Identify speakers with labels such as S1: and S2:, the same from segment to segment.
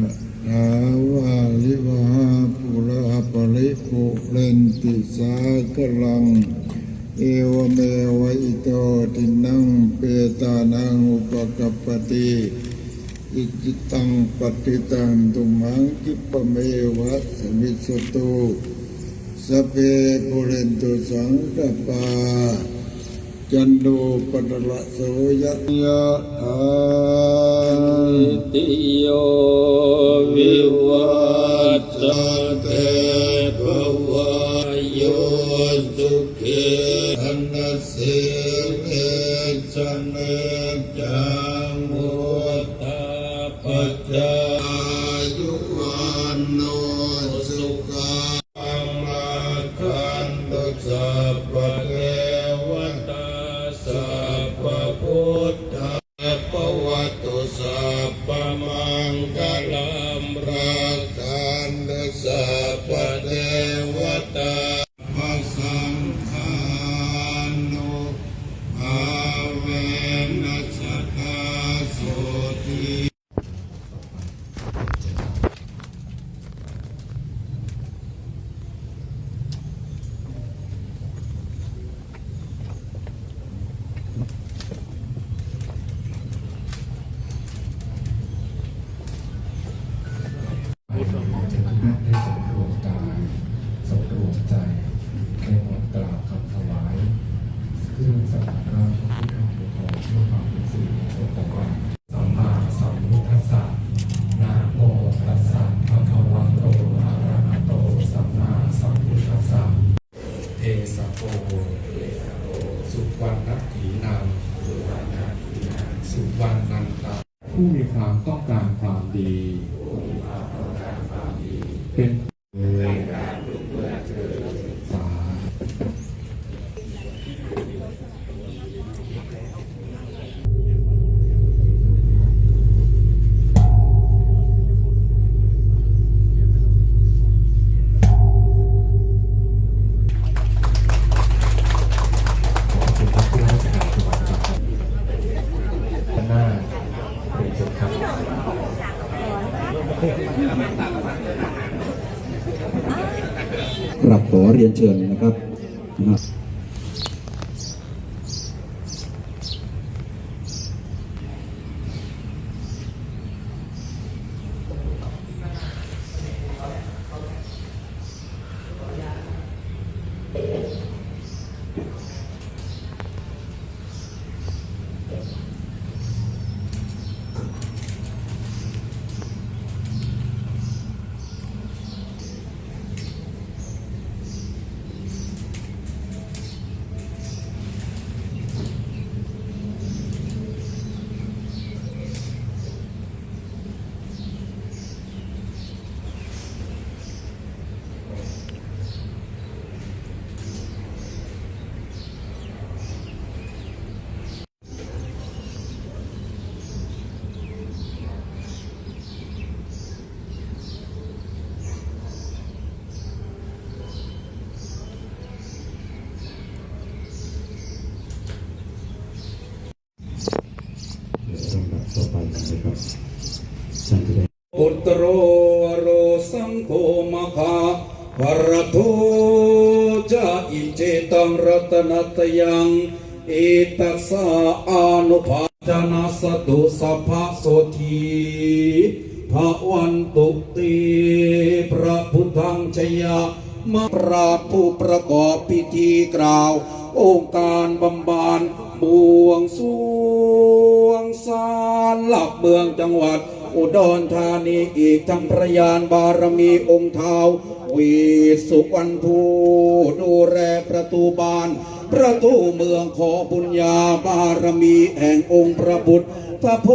S1: นะทาวาลิวาปุราปริปุเรนติสากลัง เอวเมวะอิโตตินังเปตานังอุปกปปติอิจิตังปฏิตังตุมังกิปะเมวะสมิสตุสเพปุเรนตุสังกปาจันโดปนละโสยะยะทา
S2: ติโยวิวัจจเตภวโยสุขีอันนเสเนจันเนจังมุตตาปัจจายุวันโนสุขังมาคันตุสัพ
S3: ผู้มีความต้องการความดี เป็น กราบ
S4: ขอเรียนเชิญนะครับ ต่อไปนะครับท่านจะได้
S2: พุตโรโรสังโฆมะคาภรโทจะอิเจตังรัตนตยังเอตัสสะอนุภาจนาสตุสัพพะโสทีภะวันตุติพระพุทธังชยามะพระผู้ประกอบพิธีกล่าว องค์การบำบานบวงสรวง หลักเมืองจังหวัด อุดรธานีอีกทั้งพระยานบารมีองค์เท้าวีสุวรรณภูดูแลประตูบาน ประตูเมืองขอบุญญาบารมีแห่งองค์พระบุตรพระโพ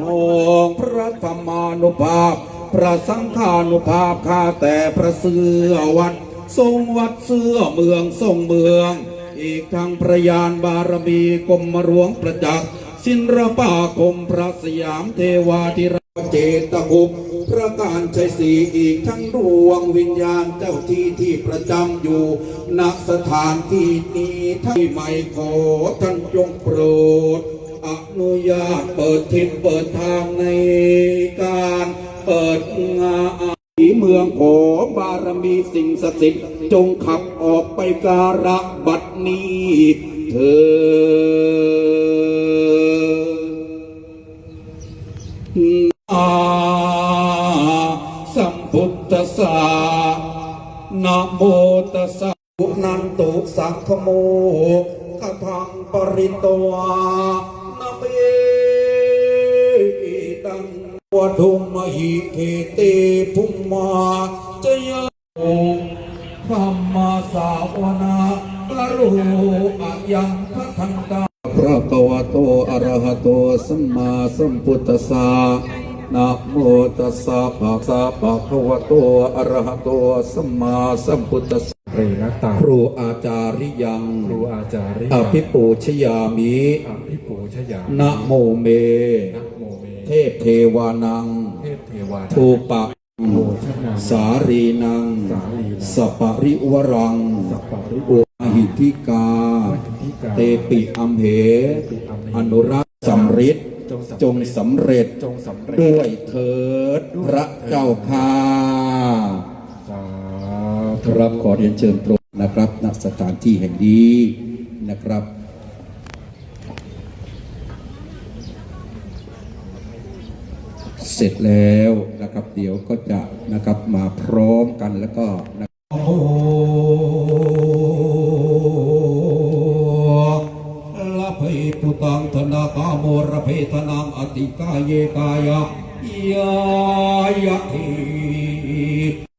S2: ทองพระธรรมานุภาพ พระสังฆานุภาพข้าแต่พระเสือวัด ทรงวัดเสื้อเมืองทรงเมือง อีกทั้งพระยานบารมีกรมหลวงประจักษ์ สินรปาคมพระสยามเทวาธิราชเจตคุปประการชัยศรีอีกทั้งดวงวิญญาณเจ้าที่ที่ประจำอยู่ณสถานที่นี้ท่านไม่ขอท่านจงโปรด อนุญาตเปิดทิศเปิดทางในการเปิดงาสีเมืองขอบารมีสิ่งศักดิ์สิทธิ์จงขับออกไปการะบัดนี้ เธอสัมพุทธสสะนะโมตัสสะภะนันตุสังฆโมกะทังปริตวานะเมตังวะทุมมหิเกเตภุมมาจยโอธรรมสาวนา ปรุอะยังพัทันตาพระกวโตอะระหะโตสัมมาสัมพุทธัสสะนะโมตัสสะภะคะภะคะวะโตอะระหะโตสัมมาสัมพุทธัสสะ
S3: เรนตัง
S2: ครูอาจาริยัง
S3: ครูอาจาริยัง
S2: อภิปูชยามิ
S3: อภิปูชยา
S2: นะโมเม
S3: นะโมเม
S2: เทพเทวานัง
S3: เทพเทวานัง
S2: ทูปะสารีนัง
S3: สาลีนัง
S2: สปริวรัง
S3: สัพปริ
S2: โออหิทิกา
S3: ทิกา
S2: เตปิอัมเห
S3: ปิอัมเห
S2: อนุรักษ์สำริดจงสำเร็จ
S3: จงสำเร็จ
S2: ด้วยเถิดพระเจ้าค่า
S3: สา
S2: ครับขอเรียนเชิญตรงนะครับณสถานที่แห่งนี้นะครับเสร็จแล้วนะครับเดี๋ยวก็จะนะครับมาพร้อมกันแล้วก็นะโอ้ละ ติกาเยกายะยายะที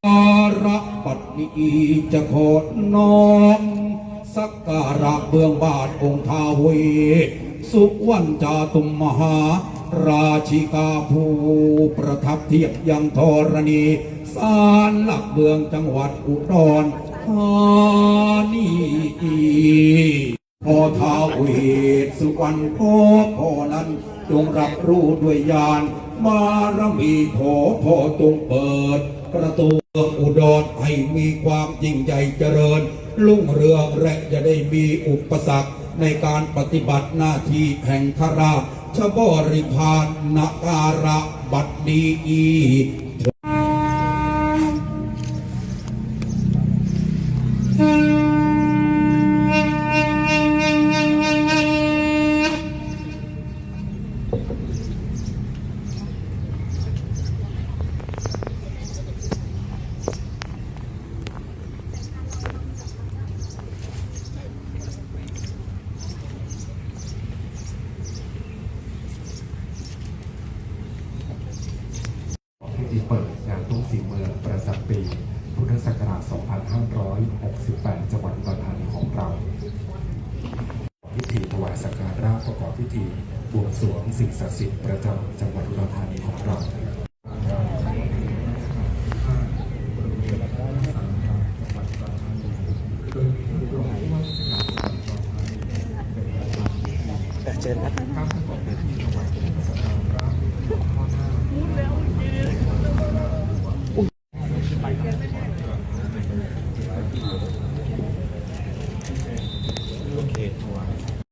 S2: อาระปัตติจะขอน้อมสักการะเบื้องบาทองค์ทาเวสุวรรณจาตุมมหา ราชิกาภูประทับเทียบยังธรณีสารหลักเบืองจังหวัดอุดรธานีพอท้าวเวสสุวรรณพ่อพ่อนั้น จงรับรู้ด้วยญาณมารมีขอพ่อจงเปิด ประตูเมืองอุดรให้มีความยิ่งใหญ่เจริญ ลุ่งเรืองและจะได้มีอุปสรรคในการปฏิบัติหน้าที่แห่งข้าราชบริพานนาการะบัดดีอี
S3: พิธีเปิดงานตุ้งสีเมืองประจำปี พุทธศักราช 2568 จังหวัดอุดรธานีของเรา พิธีถวายสักการะประกอบ พิธีบวงสรวงสิ่งศักดิ์สิทธิ์ประจำจังหวัดอุดรธานีของเราเชิญครับ